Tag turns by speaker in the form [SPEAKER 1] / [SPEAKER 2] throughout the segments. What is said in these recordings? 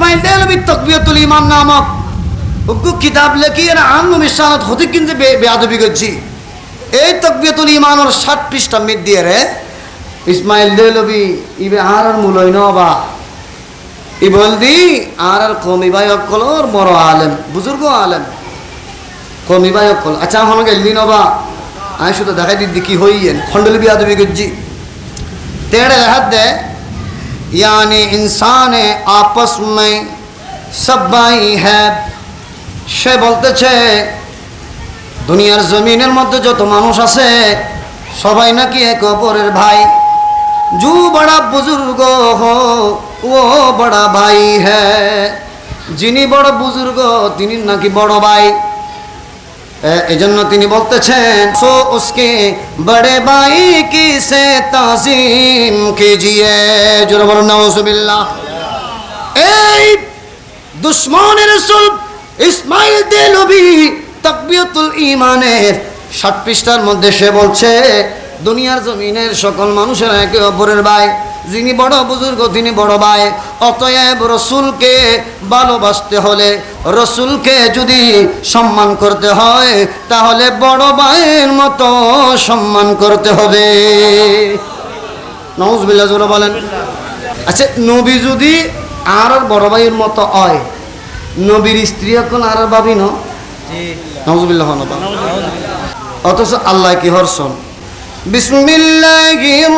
[SPEAKER 1] ইসমাইল দেহলবি তকবিয়তুল ইমাম নামক হুকু কিতাব লেখি এরা আঙ্গ মিশানত হতে কিন্তু বেয়াদবি করছি। এই তকবিয়তুল ইমানোর ষাট পৃষ্ঠা মিট দিয়ে রে ইসমাইল দেহলবি ইবে আর আর মূলই নবা। ই বলদি আর আর কমি ভাই অকলর বড় আলেম, বুজুর্গ আলেম। কমি ভাই অকল আচ্ছা হন গেলি নবা। আমি শুধু দেখাই দিদি কি হইয়েন খণ্ডলি বিয়াদবি গজ্জি তেড়ে হাত দেয় यानी इंसान आपस में सब भाई है সে বলতেছে দুনিয়ার জমিনের মধ্যে যত মানুষ আছে সবাই নাকি এক অপরের ভাই জু বড়া বুজুর্গ হো ও বড়া ভাই হ্যাঁ যিনি বড় বুজুর্গ তিনি নাকি বড় ভাই এই জন্য তিনি বলতেছেন, সো উসকে বড়ে ভাই কি সে তাজিম কিজিয়ে জোরে বলুন নাউজুবিল্লাহ এই দুশ্মনের রসুল ইসমাইল দেলবি তাকবিয়াতুল ইমানের ষাট পৃষ্ঠার মধ্যে সে বলছে, দুনিয়ার জমিনের সকল মানুষের একে অপরের ভাই, যিনি বড় বুজুর্গ, তিনি বড় ভাই। অতএব রসুলকে ভালোবাসতে হলে রসুলকে যদি সম্মান করতে হয়, তাহলে বড় ভাইয়ের মতো সম্মান করতে হবে। নওয়াজবিল্লাহ জোরে বলেন। আচ্ছা নবী যদি আর বড় ভাইয়ের মতো হয়, নবীর স্ত্রী এখন আর ভাবি ন? নওয়াজবিল্লাহ নবা অথচ আল্লাহ কি হরসন? বিসমিল্লাহির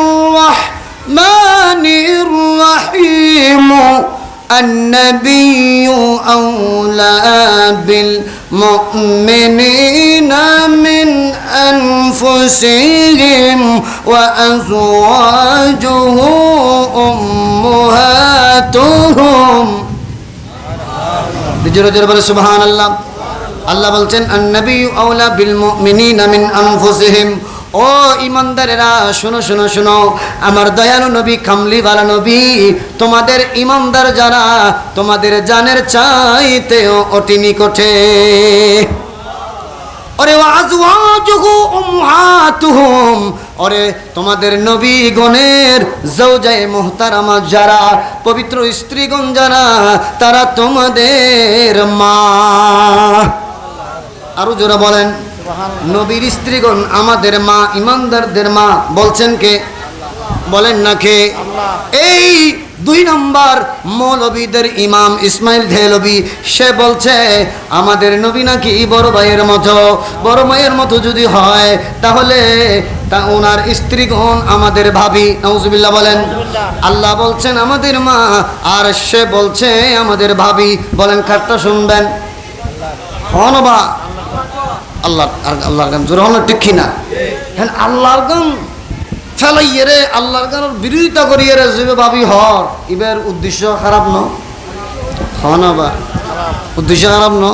[SPEAKER 1] রহমানির রহিম النبي أولى بالمؤمنين من أنفسهم وأزواجه أمهاتهم জোরে জোরে বলে সুবহান আল্লাহ আল্লাহ বলছেন আন্নবী আউলা বিল মুমিনিনা মিন আনফুসিহিম ও ইমানদারেরা, শোনো শোনো শোনো। আমার দয়ালু নবী, কামলিওয়ালা নবী, তোমাদের ইমানদার যারা, তোমাদের জানের চাইতেও অতি নিকটে। ওরে আজওয়াজুহু তোমাদের নবী গণের জৌজায়ে মুহতারামা যারা, পবিত্র স্ত্রীগণ যারা, তারা তোমাদের মা। আরও জোরা বলেন। নবীর স্ত্রীগণ আমাদের মা ইমানদারদের মা বলছেন কে? বলেন না কে? এই দুই নম্বর মৌলবীদের ইমাম ইসমাইল ধেলবি সে বলছে আমাদের নবী নাকি বড় ভাইয়ের মতো বড় ভাইয়ের মতো যদি হয় তাহলে তা ওনার স্ত্রীগণ আমাদের ভাবি। নজবিল্লা বলেন। আল্লাহ বলছেন আমাদের মা আর সে বলছে আমাদের ভাবি। বলেন কারটা শুনবেন। হনবা আল্লাহ আল্লাহর গান জোরে হন ঠিক না হ্যাঁ আল্লাহর গান ফেলাইয়ে রে, আল্লাহর গানের বিরোধিতা করিয়ে রে যে ভাবি হর। ইবের উদ্দেশ্য খারাপ ন? হন বা? উদ্দেশ্য খারাপ ন?